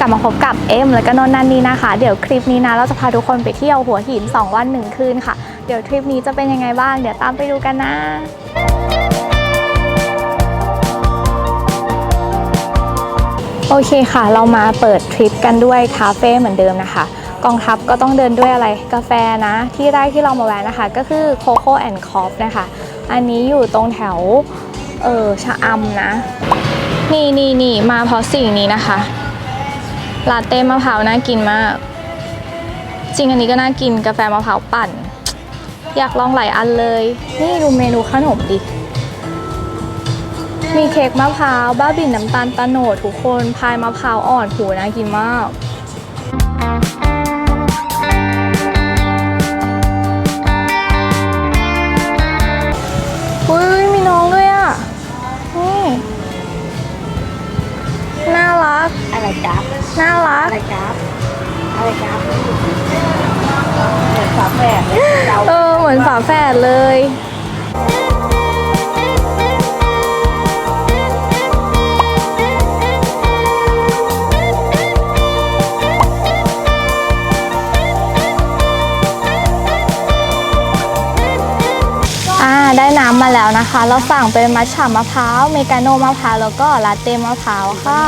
กลับมาพบกับเอ็มและก็นนท์นันนีนะคะ เดี๋ยวคลิปนี้นะเราจะพาทุกคนไปเที่ยวหัวหิน 2 วัน 1 คืนค่ะ เดี๋ยวทริปนี้จะเป็นยังไงบ้าง เดี๋ยวตามไปดูกันนะโอเคค่ะ เรามาเปิดทริปกันด้วยคาเฟ่เหมือนเดิมนะคะ กองทัพก็ต้องเดินด้วยอะไรกาแฟนะ ที่แรกที่เรามาแวะนะคะ ก็คือ Coco and c o f นะคะ อันนี้อยู่ตรงแถว เออชะอำนะ นี่นี่นี่มาเพราะสิ่งนี้นะคะ ลาเต้มะพร้าวน่ากินมาก จริงอันนี้ก็น่ากินกาแฟมะพร้าวปั่น อยากลองหลายอันเลย นี่ดูเมนูขนมดิ มีเค้กมะพร้าวบ้าบิ่นน้ำตาลตะโนดทุกคนพายมะพร้าวอ่อนหูน่ากินมากอุ้ยมีน้องด้วยอะ นี่ น่ารัก อะไรจ๊ะ น่ารัก อะไรจ๊ะอะไรจ๊ะเหมือนฝาแฝดเลยเราเออ เหมือนฝาแฝดเลยอ่าได้น้ำมาแล้วนะคะ เราสั่งเป็นมัทฉะมะพร้าว เมกาโนมะพร้าว แล้วก็ลาเต้มะพร้าวค่ะ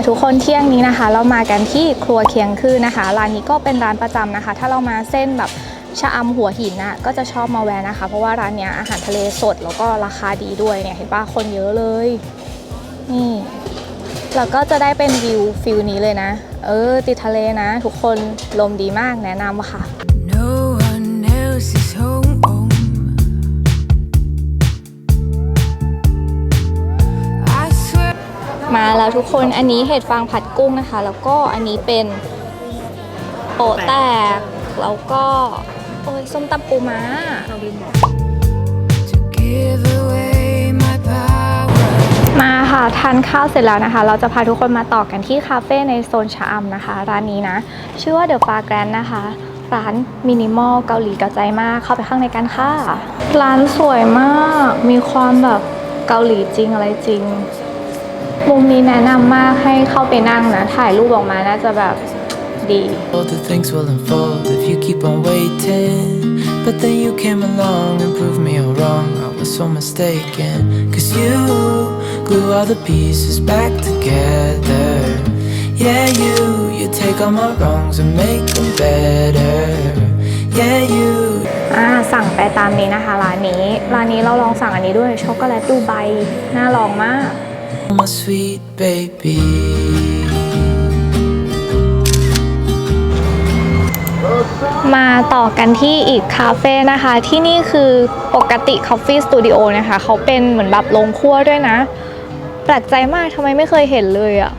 ค่ะทุกคนเที่ยงนี้นะคะ เรามากันที่ครัวเคียงคืนนะคะร้านนี้ก็เป็นร้านประจำนะคะ ถ้าเรามาเส้นแบบชะอำหัวหินน่ะก็จะชอบมาแวะนะคะ เพราะว่าร้านเนี้ยอาหารทะเลสดแล้วก็ราคาดีด้วยเนี่ยเห็นป่ะคนเยอะเลย นี่แล้วก็จะได้เป็นวิวฟิลนี้เลยนะ เออ ติดทะเลนะ ทุกคนลมดีมากแนะนำค่ะ มาแล้วทุกคนอันนี้เห็ดฟางผัดกุ้งนะคะ แล้วก็อันนี้เป็นโปะแตก แล้วก็โอ้ยส้มตำปูม้ามาค่ะทานข้าวเสร็จแล้วนะคะ เราจะพาทุกคนมาต่อกันที่คาเฟ่ในโซนชะอำนะคะ ร้านนี้นะ ชื่อว่าเดอะฟาแกรนนะคะ ร้านมินิมอลเกาหลีกระใจมากเข้าไปข้างในกันค่ะ ร้านสวยมากมีความแบบเกาหลีจริงอะไรจริง มุมนี้แนะนำมากให้เข้าไปนั่งนะ ถ่ายรูปออกมาน่าจะแบบดี All the things will unfold if you keep on waiting. But then you came along and proved me all wrong. I was so mistaken. Cause you glue all the pieces back together. Yeah, you, you take all my wrongs and make them better. Yeah, you. อ่าสั่งไปตามนี้นะคะร้านนี้ ร้านนี้เราลองสั่งอันนี้ด้วยช็อกโกแลตดูไบน่าลองมาก My sweet baby. มาต่อกันที่อีกคาเฟ่นะคะ ที่นี่คือปกติ Coffee Studio นะคะ เขาเป็นเหมือนแบบโรงครัวด้วยนะ แปลกใจมากทำไมไม่เคยเห็นเลยอะ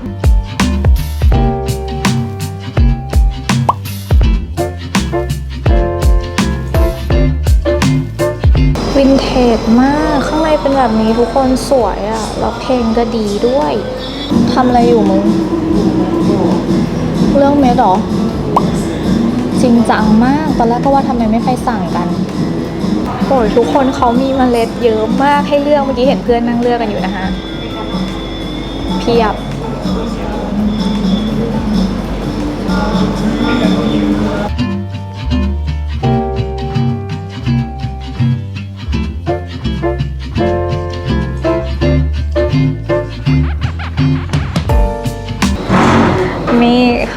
วินเทจมากข้าง เป็นแบบนี้ทุกคนสวยอะแล้วเพลงก็ดีด้วยทำอะไรอยู่มึง เรื่องเมดหรอ จริงจังมาก ตอนแรกก็ว่าทำไมไม่ไปสั่งกันโอ้ยทุกคนเขามีเมล็ดเยอะมากให้เลือกเมื่อกี้เห็นเพื่อนนั่งเลือกกันอยู่นะคะเพียบ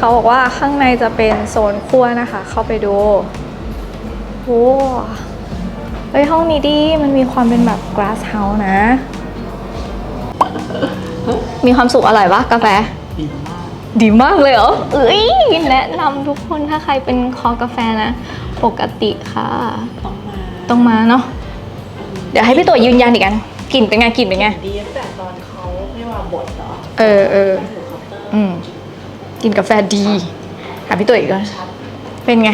เขาบอกว่าข้างในจะเป็นโซนครัวนะคะ เข้าไปดูโอ้เฮ้ยห้องนี้ดีมันมีความเป็นแบบ glass house นะ มีความสุขอร่อยปะกาแฟ ดีมากเลยเหรอ เอ้ยแนะนำทุกคนถ้าใครเป็นคอกาแฟนะ ปกติค่ะ ต้องมาต้องมาเนาะเดี๋ยวให้พี่ตัวยืนยันอีกกันกลิ่นเป็นไงกลิ่นเป็นไงดีตั้งแต่ตอนเขาไม่ว่าบดเหรอเออเออถือเคาน์เตอร์อืม กินกาแฟดีหาพี่ตัวอีกก่อนเป็นไง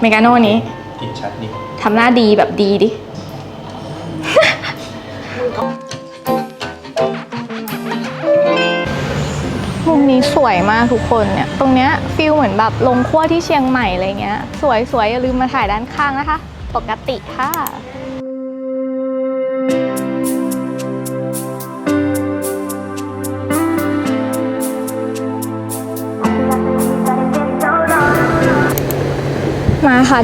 เมกาโน่นี้กลิ่นชัดนี่ทำหน้าดีแบบดีดิ มุมนี้สวยมากทุกคนเนี่ย ตรงเนี้ยฟิลเหมือนแบบลงขั้วที่เชียงใหม่อะไรเงี้ย สวยสวยอย่าลืมมาถ่ายด้านข้างนะคะ ปกติค่ะ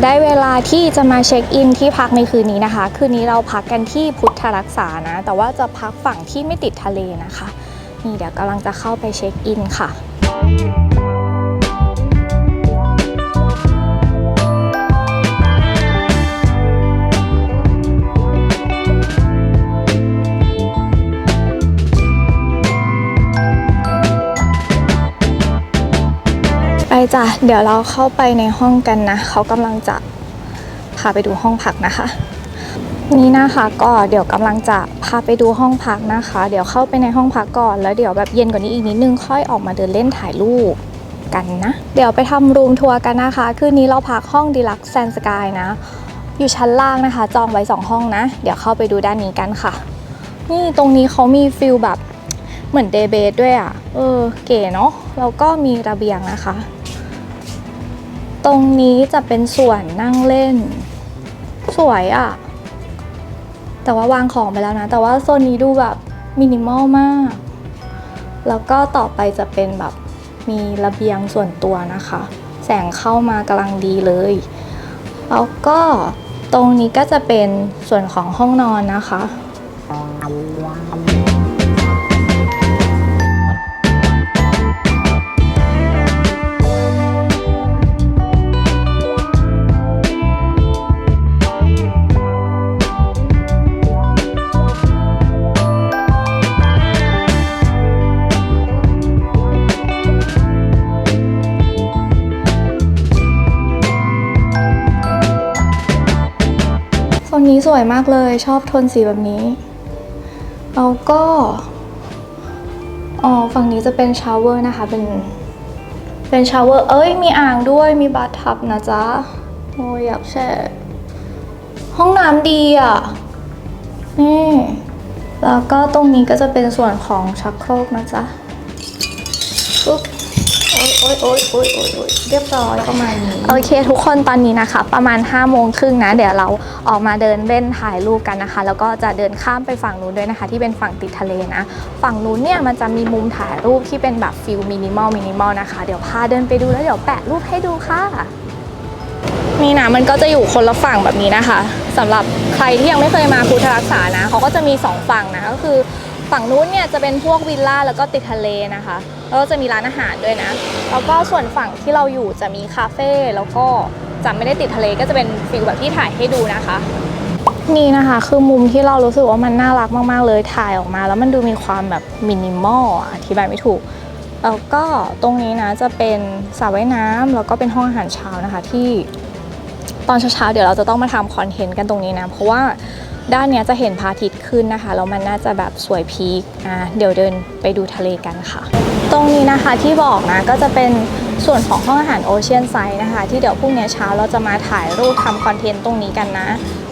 ได้เวลาที่จะมาเช็คอินที่พักในคืนนี้นะคะ คืนนี้เราพักกันที่พุทธรักษานะ แต่ว่าจะพักฝั่งที่ไม่ติดทะเลนะคะ นี่เดี๋ยวกำลังจะเข้าไปเช็คอินค่ะ จ้ะ เดี๋ยวเราเข้าไปในห้องกันนะ เขากำลังจะพาไปดูห้องพักนะคะ นี่นะคะก็เดี๋ยวกำลังจะพาไปดูห้องพักนะคะ เดี๋ยวเข้าไปในห้องพักก่อนแล้วเดี๋ยวแบบเย็นกว่านี้อีกนิดนึงค่อยออกมาเดินเล่นถ่ายรูปกันนะ เดี๋ยวไปทำรูมทัวร์กันนะคะ คืนนี้เราพักห้องดีลักซ์แซนสกายนะ อยู่ชั้นล่างนะคะ จองไว้สองห้องนะ เดี๋ยวเข้าไปดูด้านนี้กันค่ะ นี่ตรงนี้เขามีฟิลแบบเหมือนเดย์เบดด้วยอะ เออ เก๋เนาะ แล้วก็มีระเบียงนะคะ ตรงนี้จะเป็นส่วนนั่งเล่น สวยอะ่ะแต่ว่าวางของไปแล้วนะ แต่ว่าโซนนี้ดูแบบมินิมอลมาก แล้วก็ต่อไปจะเป็นแบบมีระเบียงส่วนตัวนะคะ แสงเข้ามากำลังดีเลย แล้วก็ตรงนี้ก็จะเป็นส่วนของห้องนอนนะคะ วยมากเลย ชอบโทนสีแบบนี้ แล้วก็อ๋อฝั่งนี้จะเป็นชาวเวอร์นะคะ เป็น เป็นชาวเวอร์ เอ้ย มีอ่างด้วย มีบาร์ทับนะจ๊ะ โอ้ยอยากแช่ ห้องน้ำดีอะ นี่ แล้วก็ตรงนี้ก็จะเป็นส่วนของชักโครกนะจ๊ะ อ๊ยโอ๊ยโอ๊ยโอ๊ยโอ๊ยเรียบร้อยประมาณนี้ โอเคทุกคนตอนนี้นะคะ ประมาณ5้าโมงครึ่งนะ เดี๋ยวเราออกมาเดินเล่นถ่ายรูปกันนะคะ แล้วก็จะเดินข้ามไปฝั่งนู้นด้วยนะคะ ที่เป็นฝั่งติดทะเลนะ ฝั่งนู้นเนี่ยมันจะมีมุมถ่ายรูปที่เป็นแบบฟิลมินิมอลมินิมอลนะคะ เดี๋ยวพาเดินไปดูแล้วเดี๋ยวแปะรูปให้ดูค่ะ นี่นะมันก็จะอยู่คนละฝั่งแบบนี้นะคะสำหรับใครที่ยังไม่เคยมาพุทธรักษานะเขาก็จะมีสองฝั่งนะก็คือ ฝั่งนู้นเนี่ยจะเป็นพวกวิลล่าแล้วก็ติดทะเลนะคะ แล้วก็จะมีร้านอาหารด้วยนะ แล้วก็ส่วนฝั่งที่เราอยู่จะมีคาเฟ่แล้วก็จะไม่ได้ติดทะเลก็จะเป็นฟิลแบบที่ถ่ายให้ดูนะคะ นี่นะคะคือมุมที่เรารู้สึกว่ามันน่ารักมากๆเลยถ่ายออกมา แล้วมันดูมีความแบบมินิมอลอธิบายไม่ถูกแล้วก็ตรงนี้นะจะเป็นสระว่ายน้ำแล้วก็เป็นห้องอาหารเช้านะคะที่ตอนเช้าๆเดี๋ยวเราจะต้องมาทำคอนเทนต์กันตรงนี้นะ เพราะว่า ด้านเนี้ยจะเห็นพระอาทิตย์ขึ้นนะคะแล้วมันน่าจะแบบสวยพีคอะเดี๋ยวเดินไปดูทะเลกันค่ะ ตรงนี้นะคะที่บอกนะก็จะเป็นส่วนของห้องอาหารโอเชียนไซด์นะคะ ที่เดี๋ยวพรุ่งนี้เช้าเราจะมาถ่ายรูปทำคอนเทนต์ตรงนี้กันนะ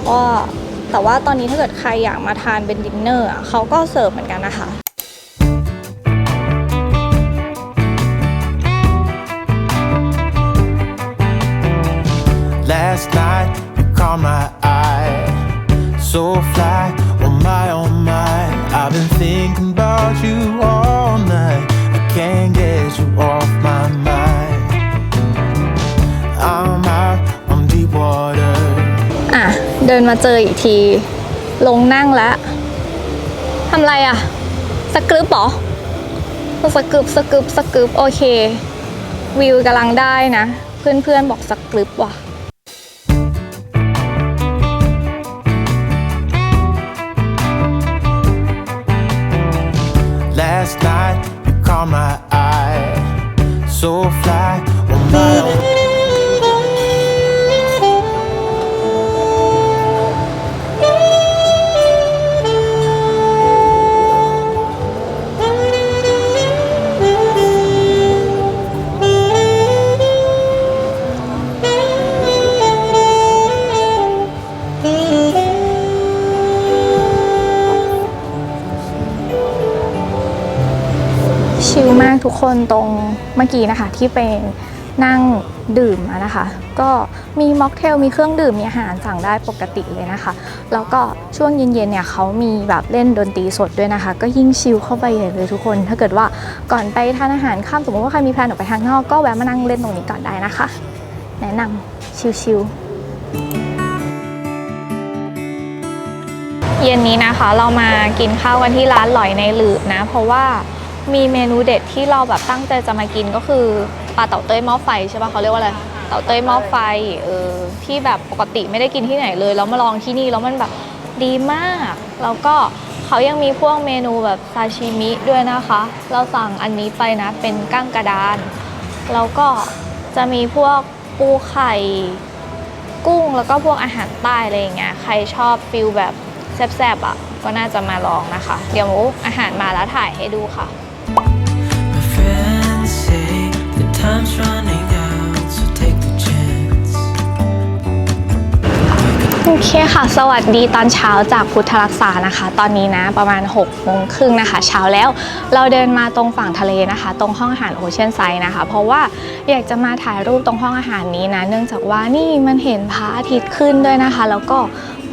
ก็แต่ว่าตอนนี้ถ้าเกิดใครอยากมาทานเป็นดินเนอร์อะเขาก็เสิร์ฟเหมือนกันนะคะ so fly. Oh my, oh my. I've been thinking about you all night. I can't get you off my mind. I'm out on deep water. อะ เดินมาเจออีกที ลงนั่งล้วทำไรอะ สกรึปเหรอ สกรึปสกรึปสกรึปโอเค วิวกำลังได้นะ เพื่อนๆบอกสกรึปว่ะ Last night you caught my eye, so fly. Oh my, ชิลมากทุกคนตรงเมื่อกี้นะคะ ที่เป็นนั่งดื่มนะคะ ก็มีม็อกเทลมีเครื่องดื่มมีอาหารสั่งได้ปกติเลยนะคะ แล้วก็ช่วงเย็นๆเนี่ยเขามีแบบเล่นดนตรีสดด้วยนะคะ ก็ยิ่งชิลเข้าไปใหญ่เลยทุกคน ถ้าเกิดว่าก่อนไปทานอาหารข้ามสมมติว่าใครมีแพลนออกไปข้างนอกก็แวะมานั่งเล่นตรงนี้ก่อนได้นะคะ แนะนำชิลๆเย็นนี้นะคะเรามากินข้าวกันที่ร้านหลอยในหลืบนะ เพราะว่า มีเมนูเด็ดที่เราแบบตั้งใจจะมากินก็คือปลาเต่าเต้ยหม้อไฟใช่ปะเขาเรียกว่าอะไรเต่าเต้ยหม้อไฟเออที่แบบปกติไม่ได้กินที่ไหนเลยแล้วมาลองที่นี่แล้วมันแบบดีมากแล้วก็เขายังมีพวกเมนูแบบซาชิมิด้วยนะคะ เราสั่งอันนี้ไปนะเป็นก้างกระดาน แล้วก็จะมีพวกปูไข่ กุ้งแล้วก็พวกอาหารใต้อะไรอย่างเงี้ยใครชอบฟิลแบบแซ่บๆอะก็น่าจะมาลองนะคะ เดี๋ยวอาหารมาแล้วถ่ายให้ดูค่ะ time's running out, so take the chance. โอเคค่ะ สวัสดีตอนเช้าจากพุทธรักษานะคะ ตอนนี้นะประมาณ6โมงครึ่งนะคะ เช้าแล้วเราเดินมาตรงฝั่งทะเลนะคะ ตรงห้องอาหารโอเชียนไซด์นะคะ เพราะว่าอยากจะมาถ่ายรูปตรงห้องอาหารนี้นะ เนื่องจากว่านี่มันเห็นพระอาทิตย์ขึ้นด้วยนะคะ แล้วก็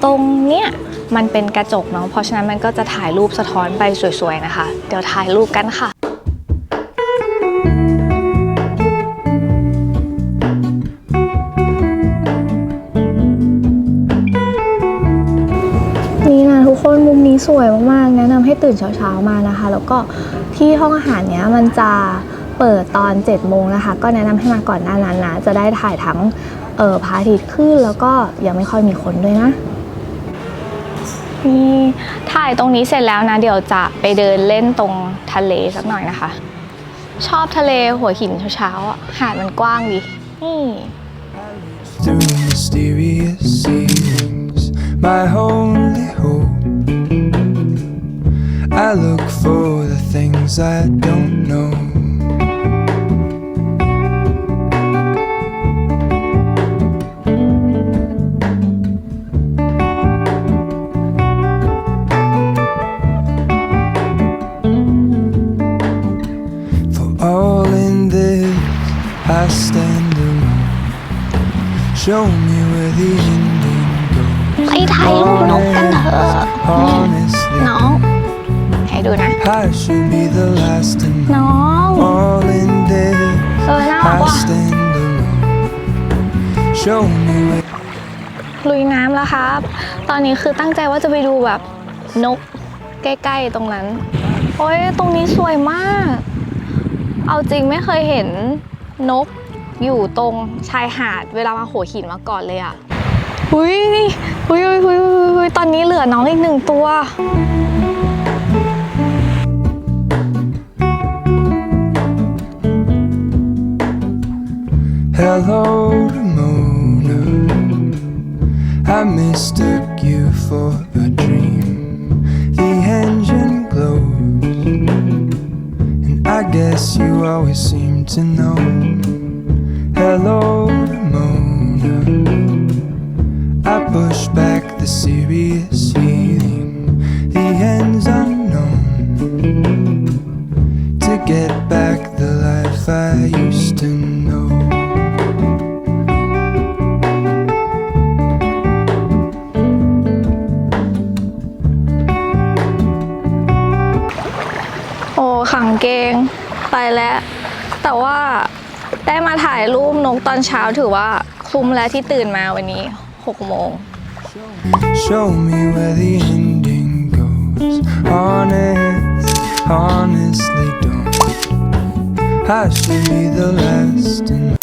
ตรงเนี้ยมันเป็นกระจกเนาะเพราะฉะนั้นมันก็จะถ่ายรูปสะท้อนไปสวยๆนะคะ เดี๋ยวถ่ายรูปกันค่ะ สวยมากๆ แนะนำให้ตื่นเช้าๆมานะคะ แล้วก็ที่ห้องอาหารเนี้ยมันจะเปิดตอน7จ็ดโมงนะคะ ก็แนะนำให้มาก่อนหน้านั้นนะจะได้ถ่ายทั้งเออพระอาทิตย์ขึ้นแล้วก็ยังไม่ค่อยมีคนด้วยนะนี่ถ่ายตรงนี้เสร็จแล้วนะ เดี๋ยวจะไปเดินเล่นตรงทะเลสักหน่อยนะคะ ชอบทะเลหัวหินเช้าๆอะหาดมันกว้างดีนี่ through mysterious ceilings, my only hope. I look for the things I don't know. For all in this, I stand alone. Show me where the ending goes. ไปถ่ายรูปนกกันเถอะ Honestly, น้อง ให้ดูนะ I should be the last to know. น้อง All in this, เออน่ารัก I ว่ะ stand alone. Show me where ลุยน้ำแล้วครับ ตอนนี้คือตั้งใจว่าจะไปดูแบบนกใกล้ๆตรงนั้น โอ้ยตรงนี้สวยมาก เอาจริงไม่เคยเห็นนกอยู่ตรงชายหาดเวลามาหัวหินมาก่อนเลยอะหุยนี่หุยหุยหุยหุยหุยตอนนี้เหลือน้องอีกหนึ่งตัว Hello, Ramona. I mistook you for a dream. The engine glows, and I guess you always seem to know. Hello, อ้ขังเกงไปแล้ว แต่ว่าได้มาถ่ายรูปนกตอนเช้าถือว่าคุ้มแล้วที่ตื่นมาวันนี้6โมง Show me where the ending goes. Honest, honestly, don't. I should be the last to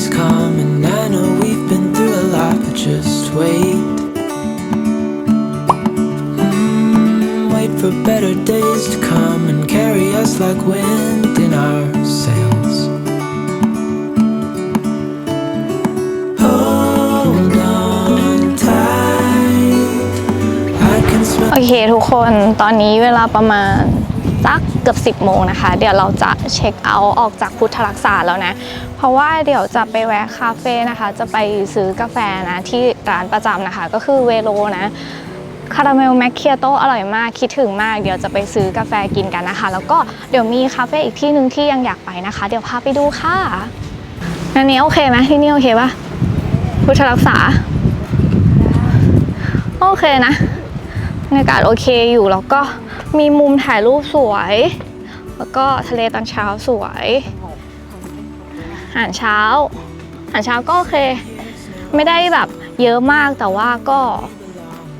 is calm, and I know we've been through a lot, but just wait. Mm, wait for better days to come and carry us like wind in our sails. Hold on tight, I can smell. โอเคเคทุกคนตอนนี้เวลาประมาณสักเกือบ 10 โมงนะคะ เดี๋ยวเราจะเช็คเอาท์ออกจากพุทธรักษาแล้วนะ เพราะว่าเดี๋ยวจะไปแวะคาเฟ่นะคะ จะไปซื้อกาแฟนะที่ร้านประจำนะคะ ก็คือเวโลนะคาราเมลแมคเคียโตอร่อยมากคิดถึงมาก เดี๋ยวจะไปซื้อกาแฟกินกันนะคะ แล้วก็เดี๋ยวมีคาเฟ่อีกที่หนึ่งที่ยังอยากไปนะคะ เดี๋ยวพาไปดูค่ะนันนี้โอเคไหมที่นี่โอเคปะพุทธรักษา โอเคนะบรรยากาศโอเคอยู่แล้วก็มีมุมถ่ายรูปสวย แล้วก็ทะเลตอนเช้าสวย อาหารเช้าอาหารเช้าก็โอเค ไม่ได้แบบเยอะมากแต่ว่าก็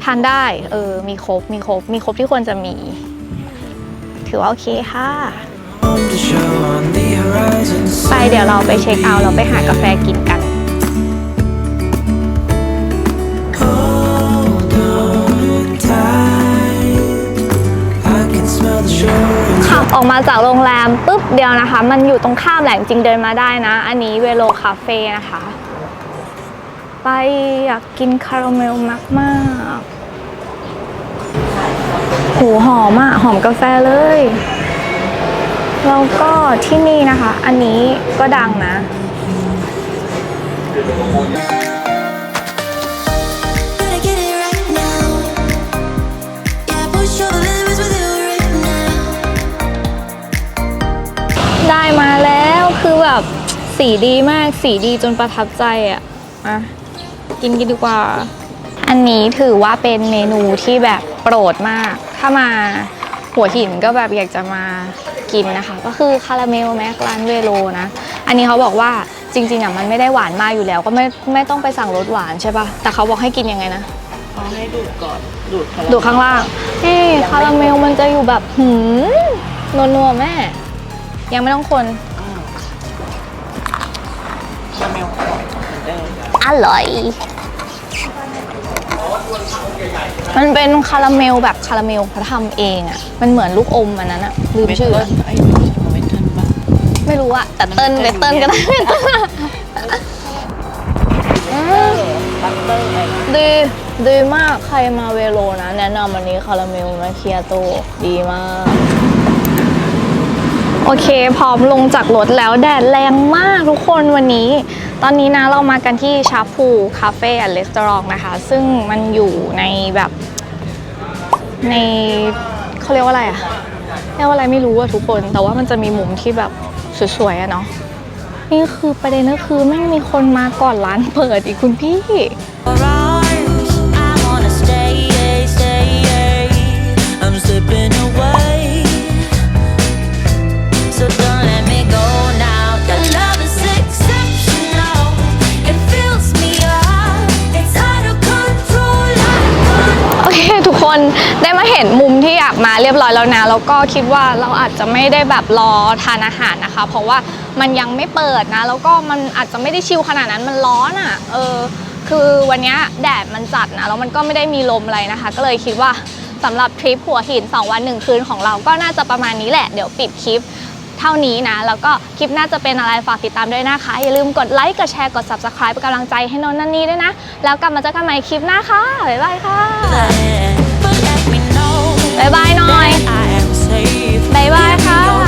ทานได้ เออ มีครบ มีครบ มีครบที่ควรจะมี ถือว่าโอเคค่ะ Home to show on the horizon. ไปเดี๋ยวเราไปเช็คเอาท์เราไปหากาแฟกินกัน ออกมาจากโรงแรมปุ๊บเดียวนะคะ มันอยู่ตรงข้ามแหละจริงเดินมาได้นะ อันนี้เวโลคาเฟ่นะคะ ไปอยากกินคาราเมลมากมากๆหูหอมอะหอมกาแฟเลย แล้วก็ที่นี่นะคะ อันนี้ก็ดังนะ สีดีมากสีดีจนประทับใจอะอะกินกันดีกว่า อันนี้ถือว่าเป็นเมนูที่แบบโปรดมาก ถ้ามาหัวหินก็แบบอยากจะมากินนะคะ ก็คือคาราเมลแมกร้านเวโลนะ อันนี้เขาบอกว่าจริงๆอะมันไม่ได้หวานมากอยู่แล้ว ก็ไม่ไม่ต้องไปสั่งรสหวานใช่ปะแต่เขาบอกให้กินยังไงนะเขาให้ดูดก่อนดูดคาราดูข้างล่างนี่คาราเมลมันจะอยู่แบบหืมนัวๆแม่ ยังไม่ต้องคน อนเดิมอร่อย มันเป็นคาราเมลแบบคาราเมลเขาทำเองอะ่ะ มันเหมือนลูกอมอันนั้นอะลืมชื่อเติ้อะลไอ้ไม่ใช่เมทันปะไม่รู้อะแต่เติ้ลไปเติ้ลก็ได้เป็นเติ้ลอะอืมบัตเตอร์อะไรนะดีดีมากใครมาเวโรนะ แนะนำอันนี้คาราเมลมาเคียโตดีมาก โอเค พร้อมลงจากรถแล้วแดดแรงมากทุกคนวันนี้ ตอนนี้นะเรามากันที่ชาพูคาเฟ่แอนด์รีสอร์ทนะคะ ซึ่งมันอยู่ในแบบในเขาเรียกว่าอะไรอะเรียกว่าอะไรไม่รู้อะทุกคน แต่ว่ามันจะมีมุมที่แบบสวยๆอะเนาะนี่คือประเด็นก็คือไม่มีคนมาก่อนร้านเปิดอีกคุณพี่ I'm slipping away. คนได้มาเห็นมุมที่อยากมาเรียบร้อยแล้วนะแล้วก็คิดว่าเราอาจจะไม่ได้แบบรอทานอาหารนะคะ เพราะว่ามันยังไม่เปิดนะ แล้วก็มันอาจจะไม่ได้ชิลขนาดนั้นมันร้อนอะ่ะเออคือวันนี้แดดมันจัดนะแล้วมันก็ไม่ได้มีลมอะไรนะคะ ก็เลยคิดว่าสำหรับทริปหัวหิน 2 วัน 1 คืนของเราก็น่าจะประมาณนี้แหละ เดี๋ยวปิดคลิปเท่านี้นะ แล้วก็คลิปน่าจะเป็นอะไรฝากติดตามด้วยนะคะ อย่าลืมกดไลค์ กดแชร์ กด subscribe เป็นกำลังใจให้นนนันนี่ด้วยนะ แล้วกลับมาเจอกันใหม่คลิปหน้าค่ะ บ๊ายบายค่ะ บายบายหน่อยบายบายครับ